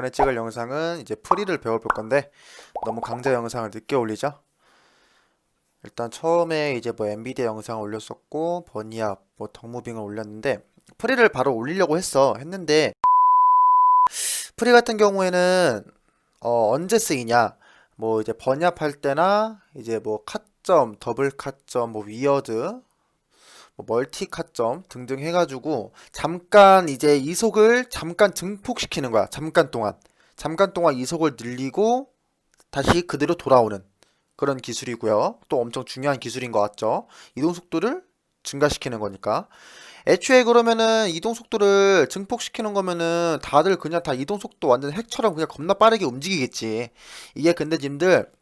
이번에 찍을 영상은 이제 프리를 배워볼 건데 너무 강좌 영상을 늦게 올리죠. 일단 처음에 이제 뭐 엔비디아 영상을 올렸었고 버니압 뭐 덕무빙을 올렸는데 프리를 바로 올리려고 했어 했는데 프리 같은 경우에는 어 언제 쓰이냐 뭐 이제 번역할 때나 이제 뭐 카점 더블 카점 뭐 위어드 뭐 멀티 카점 등등 해가지고 잠깐 이제 이속을 잠깐 증폭시키는 거야 잠깐 동안 잠깐 동안 이속을 늘리고 다시 그대로 돌아오는 그런 기술이고요. 또 엄청 중요한 기술인 것 같죠? 이동 속도를 증가시키는 거니까. 애초에 그러면은 이동 속도를 증폭시키는 거면은 다들 그냥 다 이동 속도 완전 핵처럼 그냥 겁나 빠르게 움직이겠지. 이게 근데 님들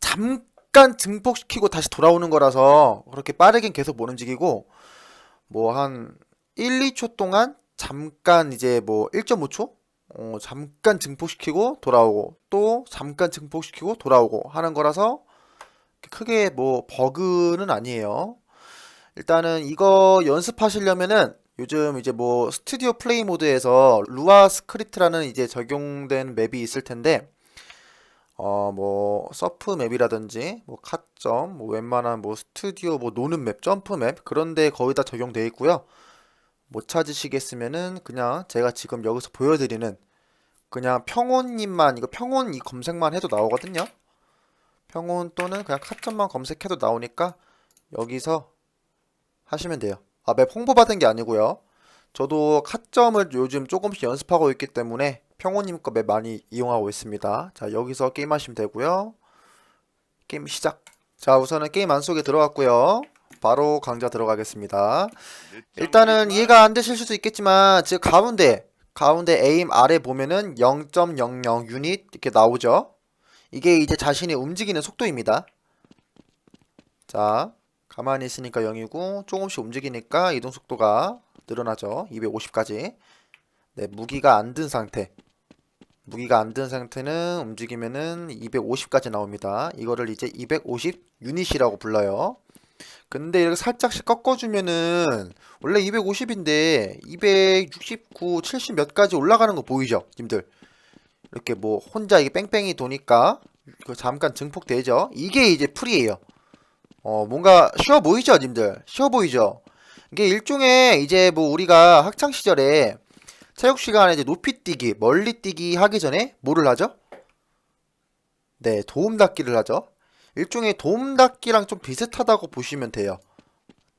잠 깐 증폭시키고 다시 돌아오는 거라서 그렇게 빠르긴 계속 못 움직이고 뭐 한 1, 2초 동안 잠깐 이제 뭐 1.5초? 어, 잠깐 증폭시키고 돌아오고 또 잠깐 증폭시키고 돌아오고 하는 거라서 크게 뭐 버그는 아니에요. 일단은 이거 연습하시려면은 요즘 이제 뭐 스튜디오 플레이 모드에서 루아 스크립트라는 이제 적용된 맵이 있을 텐데 어 뭐 서프 맵이라든지 뭐 카점 뭐 웬만한 뭐 스튜디오 뭐 노는 맵 점프 맵 그런 데 거의 다 적용되어 있고요. 못 찾으시겠으면은 그냥 제가 지금 여기서 보여드리는 그냥 평온님만 이거 평온 이 검색만 해도 나오거든요. 평온 또는 그냥 카점만 검색해도 나오니까 여기서 하시면 돼요. 아, 맵 홍보 받은 게 아니고요. 저도 카점을 요즘 조금씩 연습하고 있기 때문에 평온님 거 맵 많이 이용하고 있습니다. 자, 여기서 게임 하시면 되고요. 게임 시작. 자, 우선은 게임 안속에 들어갔고요. 바로 강좌 들어가겠습니다. 일단은 이해가 안 되실 수도 있겠지만 지금 가운데 가운데 에임 아래 보면은 0.00 유닛 이렇게 나오죠. 이게 이제 자신이 움직이는 속도입니다. 자, 가만히 있으니까 0이고 조금씩 움직이니까 이동 속도가 늘어나죠. 250까지. 네, 무기가 안 든 상태. 무기가 안 든 상태는 움직이면은 250까지 나옵니다. 이거를 이제 250 유닛이라고 불러요. 근데 이렇게 살짝씩 꺾어주면은 원래 250인데 269, 70몇 가지 올라가는 거 보이죠, 님들? 이렇게 뭐 혼자 이게 뺑뺑이 도니까 그 잠깐 증폭되죠. 이게 이제 풀이에요. 어 뭔가 쉬워 보이죠, 님들? 쉬워 보이죠? 이게 일종의 이제 뭐 우리가 학창 시절에 체육 시간에 이제 높이 뛰기, 멀리 뛰기 하기 전에 뭐를 하죠? 네, 도움 닫기를 하죠. 일종의 도움 닫기랑 좀 비슷하다고 보시면 돼요.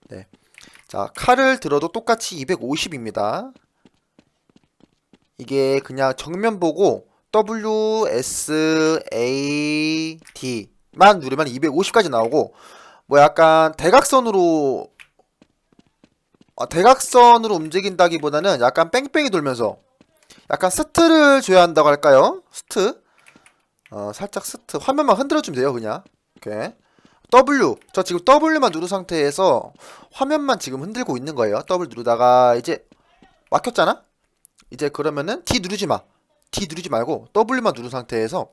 네. 자, 칼을 들어도 똑같이 250입니다. 이게 그냥 정면 보고 W, S, A, D만 누르면 250까지 나오고 뭐 약간 대각선으로 아, 대각선으로 움직인다기보다는 약간 뺑뺑이 돌면서 약간 스트를 줘야 한다고 할까요? 스트? 어, 살짝 스트. 화면만 흔들어주면 돼요 그냥. 이렇게 W. 저 지금 W만 누른 상태에서 화면만 지금 흔들고 있는 거예요. W 누르다가 이제 막혔잖아? 이제 그러면은 D 누르지 마. D 누르지 말고 W만 누른 상태에서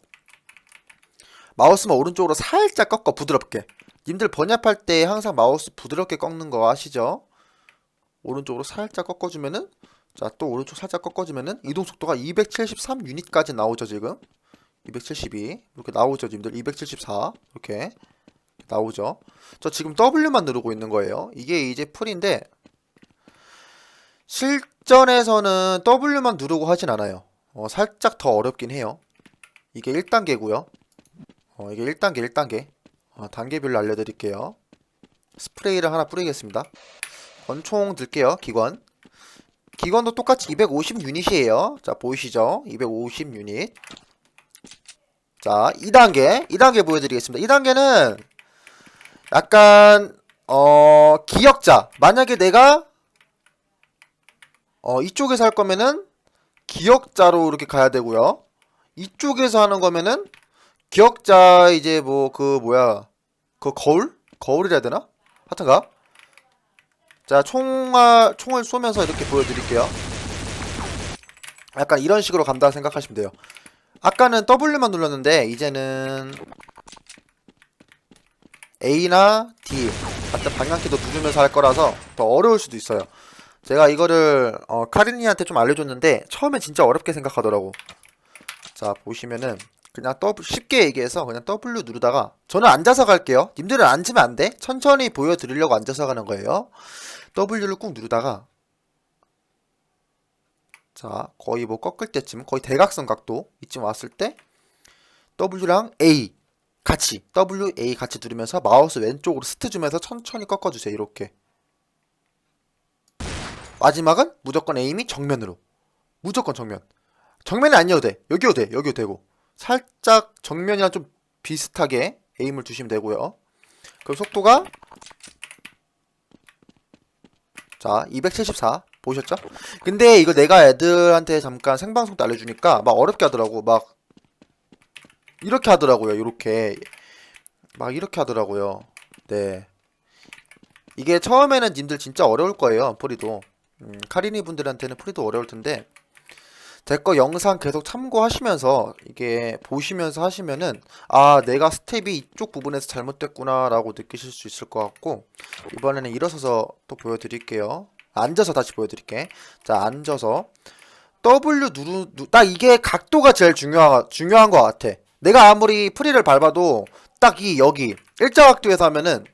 마우스만 오른쪽으로 살짝 꺾어. 부드럽게. 님들 번역할 때 항상 마우스 부드럽게 꺾는 거 아시죠? 오른쪽으로 살짝 꺾어주면은 자 또 오른쪽 살짝 꺾어주면은 이동 속도가 273 유닛까지 나오죠 지금? 272 이렇게 나오죠 님들. 274 이렇게 나오죠. 저 지금 W만 누르고 있는 거예요. 이게 이제 풀인데 실전에서는 W만 누르고 하진 않아요. 어, 살짝 더 어렵긴 해요. 이게 1단계고요. 어, 이게 1단계 1단계. 어, 단계별로 알려드릴게요. 스프레이를 하나 뿌리겠습니다 권총 들게요 기관 기관도 똑같이 250 유닛이에요. 자 보이시죠? 250 유닛. 자 2단계 2단계 보여드리겠습니다. 2단계는 약간 어 기역자. 만약에 내가 어 이쪽에서 할 거면은 기역자로 이렇게 가야 되고요. 이쪽에서 하는 거면은 기역자 이제 뭐 그 뭐야? 그 거울? 거울이라 해야 되나? 하여튼가 자, 총알, 총을 쏘면서 이렇게 보여드릴게요. 약간 이런 식으로 간다 생각하시면 돼요. 아까는 W만 눌렀는데, 이제는 A나 D 같은 방향키도 누르면서 할 거라서 더 어려울 수도 있어요. 제가 이거를 어, 카린이한테 좀 알려줬는데 처음엔 진짜 어렵게 생각하더라고. 자 보시면은 그냥 W 쉽게 얘기해서 그냥 W 누르다가 저는 앉아서 갈게요. 님들은 앉으면 안 돼. 천천히 보여드리려고 앉아서 가는 거예요. W를 꾹 누르다가 자 거의 뭐 꺾을 때쯤 거의 대각선 각도 이쯤 왔을 때 W랑 A 같이 W A 같이 누르면서 마우스 왼쪽으로 스트 주면서 천천히 꺾어주세요. 이렇게. 마지막은 무조건 에임이 정면으로. 무조건 정면. 정면이 아니어도 돼. 여기도 돼. 여기도 되고. 살짝 정면이랑 좀 비슷하게 에임을 주시면 되고요. 그럼 속도가 자 274 보셨죠? 근데 이거 내가 애들한테 잠깐 생방송 때 알려주니까 막 어렵게 하더라고. 막 이렇게 하더라고요 이렇게. 막 이렇게 하더라고요. 네. 이게 처음에는 님들 진짜 어려울 거예요 프리도. 음, 카리니 분들한테는 프리도 어려울 텐데 제 거 영상 계속 참고하시면서 이게 보시면서 하시면은 아 내가 스텝이 이쪽 부분에서 잘못됐구나 라고 느끼실 수 있을 것 같고 이번에는 일어서서 또 보여드릴게요. 앉아서 다시 보여드릴게. 자 앉아서 W 누르 누, 딱 이게 각도가 제일 중요하, 중요한 것 같아. 내가 아무리 프리를 밟아도 딱 이 여기 일자 각도에서 하면은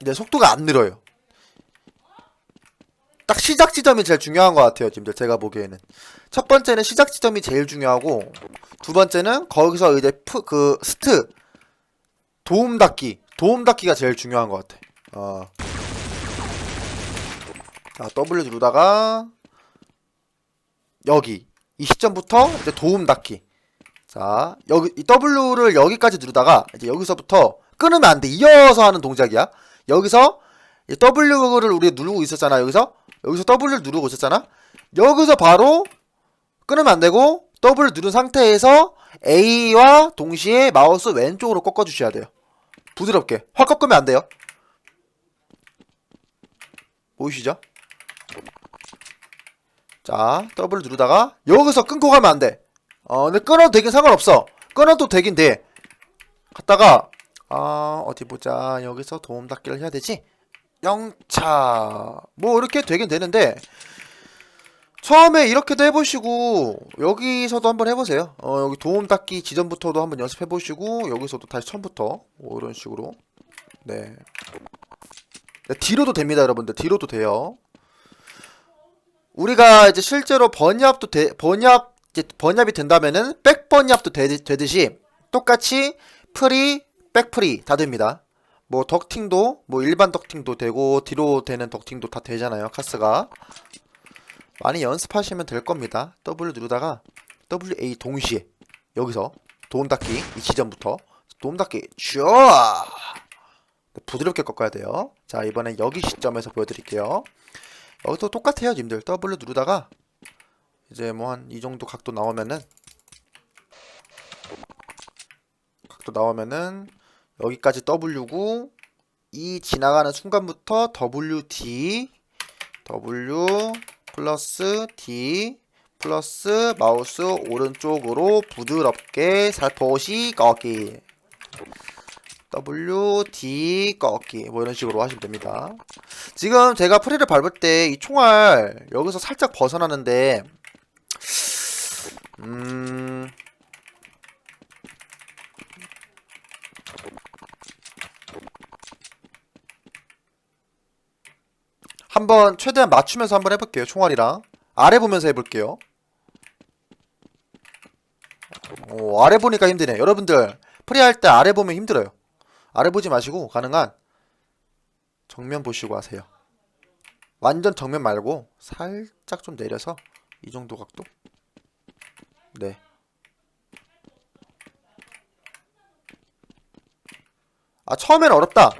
내 속도가 안 늘어요 딱 시작 지점이 제일 중요한 것 같아요, 지금들 제가 보기에는. 첫 번째는 시작 지점이 제일 중요하고, 두 번째는 거기서 이제 프, 그 스트 도움 닫기, 도움 닫기가 제일 중요한 것 같아. 어. 자, W 누르다가 여기 이 시점부터 이제 도움 닫기. 자, 여기 이 W를 여기까지 누르다가 이제 여기서부터 끊으면 안 돼. 이어서 하는 동작이야. 여기서 이 W를 우리 누르고 있었잖아. 여기서 여기서 W를 누르고 있었잖아. 여기서 바로 끊으면 안 되고 W 누른 상태에서 A와 동시에 마우스 왼쪽으로 꺾어 주셔야 돼요. 부드럽게. 확 꺾으면 안 돼요. 보이시죠? 자, W 누르다가 여기서 끊고 가면 안 돼. 어, 근데 끊어도 되긴 상관없어. 끊어도 되긴 돼. 갔다가 아, 어디 보자. 여기서 도움 닫기를 해야 되지? 영차. 뭐 이렇게 되긴 되는데 처음에 이렇게도 해보시고 여기서도 한번 해보세요. 어 여기 도움 닫기 지점부터도 한번 연습해보시고 여기서도 다시 처음부터 뭐 이런 식으로. 네. 네, 뒤로도 됩니다 여러분들. 뒤로도 돼요. 우리가 이제 실제로 돼 번yap 이제 번yap이 된다면은 백 번yap도 되, 되듯이 똑같이 프리 백 프리 다 됩니다 뭐 덕팅도 뭐 일반 덕팅도 되고 뒤로 되는 덕팅도 다 되잖아요 카스가. 많이 연습하시면 될 겁니다. W 누르다가 WA 동시에 여기서 도움 닫기 이 지점부터 도움 닫기 쭉! 부드럽게 꺾어야 돼요. 자 이번엔 여기 시점에서 보여드릴게요. 여기도 똑같아요 님들. W 누르다가 이제 뭐 한 이 정도 각도 나오면은 각도 나오면은 여기까지 W고 이 지나가는 순간부터 WD W 플러스 D 플러스 마우스 오른쪽으로 부드럽게 살포시 꺾기 W D 꺾기 뭐 이런 식으로 하시면 됩니다. 지금 제가 프리를 밟을 때 이 총알 여기서 살짝 벗어나는데 음 한번 최대한 맞추면서 한번 해볼게요. 총알이랑 아래 보면서 해볼게요. 오, 아래 보니까 힘드네. 여러분들 프리할 때 아래 보면 힘들어요. 아래 보지 마시고 가능한 정면 보시고 하세요. 완전 정면 말고 살짝 좀 내려서 이 정도 각도. 네. 아 처음엔 어렵다.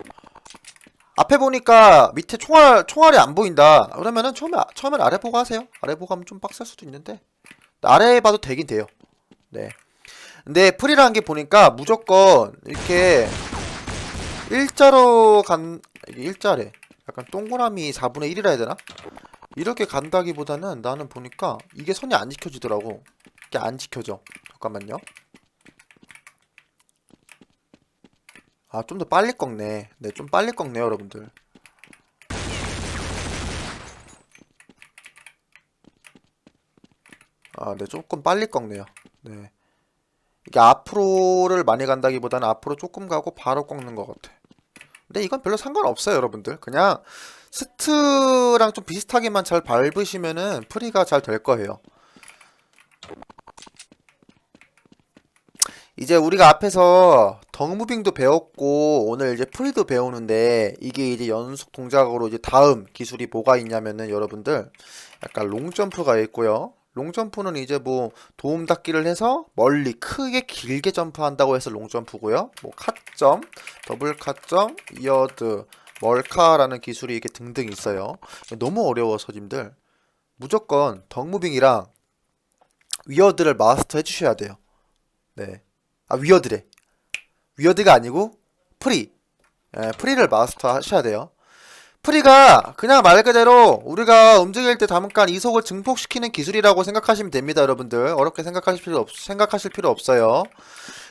앞에 보니까 밑에 총알 총알이 안 보인다. 그러면은 처음에 처음엔 아래 보고 하세요. 아래 보고 하면 좀 빡셀 수도 있는데 아래 봐도 되긴 돼요. 네. 근데 프리라는 게 보니까 무조건 이렇게 일자로 간 일자래. 약간 동그라미 4분의 1이라 해야 되나? 이렇게 간다기보다는 나는 보니까 이게 선이 안 지켜지더라고. 이게 안 지켜져. 잠깐만요. 아 좀 더 빨리 꺾네. 네 좀 빨리 꺾네요 여러분들. 아 네 조금 빨리 꺾네요. 네. 이게 앞으로를 많이 간다기보다는 앞으로 조금 가고 바로 꺾는 것 같아. 근데 이건 별로 상관없어요 여러분들. 그냥 스트랑 좀 비슷하게만 잘 밟으시면은 프리가 잘 될 거예요. 이제 우리가 앞에서 덩무빙도 배웠고 오늘 이제 프리도 배우는데 이게 이제 연속 동작으로 이제 다음 기술이 뭐가 있냐면은 여러분들 약간 롱점프가 있고요. 롱점프는 이제 뭐 도움 닫기를 해서 멀리 크게 길게 점프한다고 해서 롱점프고요. 뭐 카점, 더블 카점, 이어드, 멀카라는 기술이 이렇게 등등 있어요. 너무 어려워서 님들 무조건 덩무빙이랑 위어드를 마스터 해 주셔야 돼요. 네. 아 위어드래. 위어드가 아니고 프리. 예, 프리를 마스터 하셔야 돼요. 프리가 그냥 말 그대로 우리가 움직일 때 잠깐 이속을 증폭시키는 기술이라고 생각하시면 됩니다, 여러분들. 어렵게 생각하실 필요 없, 생각하실 필요 없어요.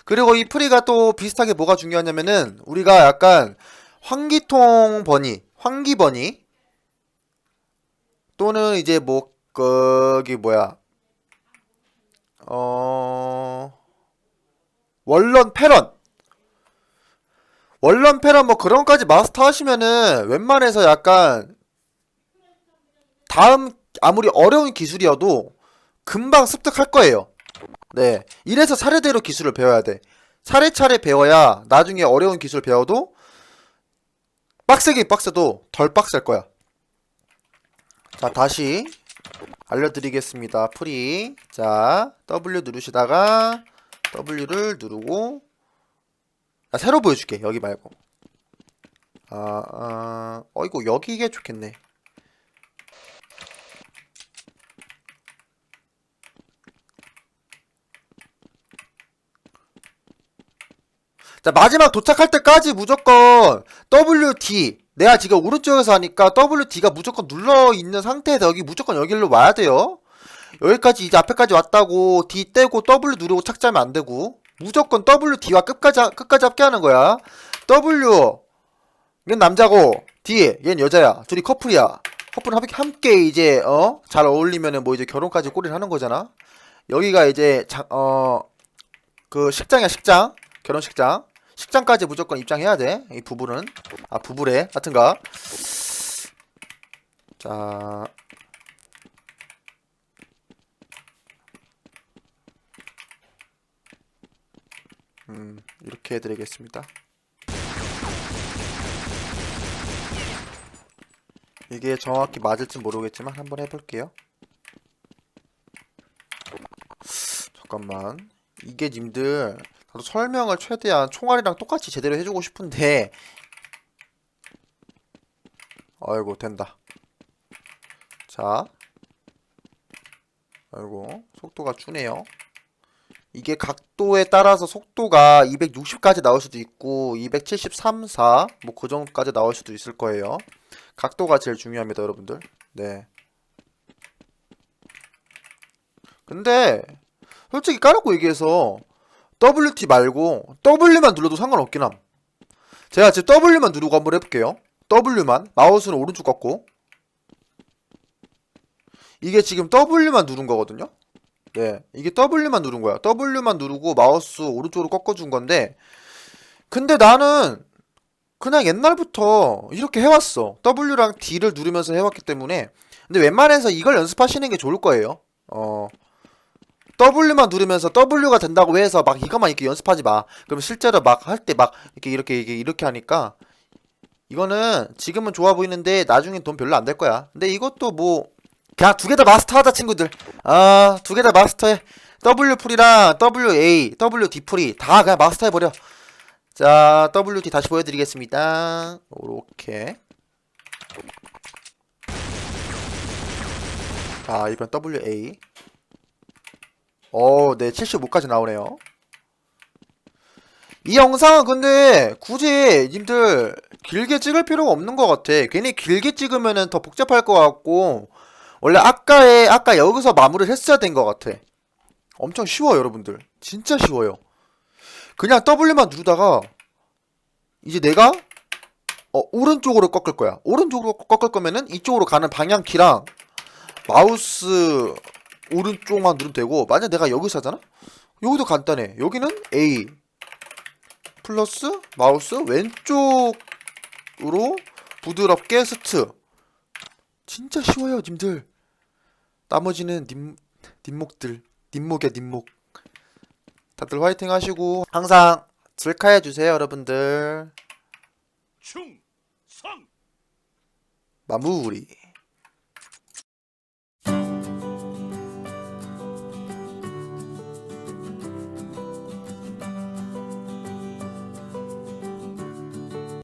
그리고 이 프리가 또 비슷하게 뭐가 중요하냐면은 우리가 약간 환기통 버니, 환기 버니 또는 이제 뭐 거기 뭐야 어 원런 패런 원런 패런 뭐 그런 것까지 마스터 하시면은 웬만해서 약간 다음 아무리 어려운 기술이어도 금방 습득할 거예요. 네. 이래서 차례대로 기술을 배워야 돼. 차례차례 배워야 나중에 어려운 기술 배워도 빡세긴 빡세도 덜 빡셀 거야. 자, 다시 알려드리겠습니다. 프리. 자, W 누르시다가 W를 누르고 나 새로 보여줄게. 여기 말고. 아, 아, 어이구 여기 이게 좋겠네. 자, 마지막 도착할 때까지 무조건 WD. 내가 지금 오른쪽에서 하니까 WD가 무조건 눌러 있는 상태에서 여기 무조건 여기로 와야 돼요. 여기까지 이제 앞에까지 왔다고 D 떼고 W 누르고 착지하면 안 되고 무조건 끝까지 하- 끝까지 함께 하는 거야. W 얘는 남자고 D 얘는 여자야. 둘이 커플이야. 커플은 함께, 이제 어 잘 어울리면은 뭐 이제 결혼까지 꼬리를 하는 거잖아. 여기가 이제 어 그 식장이야 식장 결혼식장 식장까지 무조건 입장해야 돼. 이 부부는 아 부부래 하여튼가 자 음, 이렇게 해드리겠습니다. 이게 정확히 맞을지 모르겠지만 한번 해볼게요. 잠깐만. 이게 님들 나도 설명을 최대한 총알이랑 똑같이 제대로 해주고 싶은데 아이고 된다. 자, 아이고 속도가 주네요. 이게 각도에 따라서 속도가 260까지 나올 수도 있고 273, 4, 뭐 그 정도까지 나올 수도 있을 거예요. 각도가 제일 중요합니다, 여러분들. 네. 근데 솔직히 까놓고 얘기해서 WT 말고 W만 눌러도 상관없긴 함. 제가 지금 W만 누르고 한번 해볼게요. W만 마우스는 오른쪽 꺾고 이게 지금 W만 누른 거거든요. 네, 이게 W만 누른 거야. W만 누르고 마우스 오른쪽으로 꺾어준 건데, 근데 나는 그냥 옛날부터 이렇게 해왔어. W랑 D를 누르면서 해왔기 때문에. 근데 웬만해서 이걸 연습하시는 게 좋을 거예요. 어, W만 누르면서 W가 된다고 해서 막 이것만 이렇게 연습하지 마. 그럼 실제로 막 할 때 막 이렇게 이렇게 이렇게 이렇게 하니까 이거는 지금은 좋아 보이는데 나중엔 돈 별로 안 될 거야. 근데 이것도 뭐 그냥 두개 다 마스터하자 친구들. 아, 두 개 다 마스터해. W 풀이랑 WA, WD 풀이 다 그냥 마스터해 버려. 자, WD 다시 보여드리겠습니다. 이렇게. 자, 이번 WA. 어, 네, 75까지 나오네요. 이 영상은 근데 굳이 님들 길게 찍을 필요가 없는 것 같아. 괜히 길게 찍으면은 더 복잡할 것 같고 원래 아까에 아까 여기서 마무리를 했어야 된 것 같아. 엄청 쉬워 여러분들. 진짜 쉬워요. 그냥 W만 누르다가 이제 내가 어, 오른쪽으로 꺾을 거야. 오른쪽으로 꺾을 거면은 이쪽으로 가는 방향 키랑 마우스 오른쪽만 누르면 되고 만약 내가 여기서 하잖아? 여기도 간단해 여기는 A 플러스 마우스 왼쪽으로 부드럽게 스트 진짜 쉬워요 님들. 나머지는 님, 님목들 님목이야 님목. 다들 화이팅 하시고 항상 즐카해 주세요 여러분들. 충성! 마무리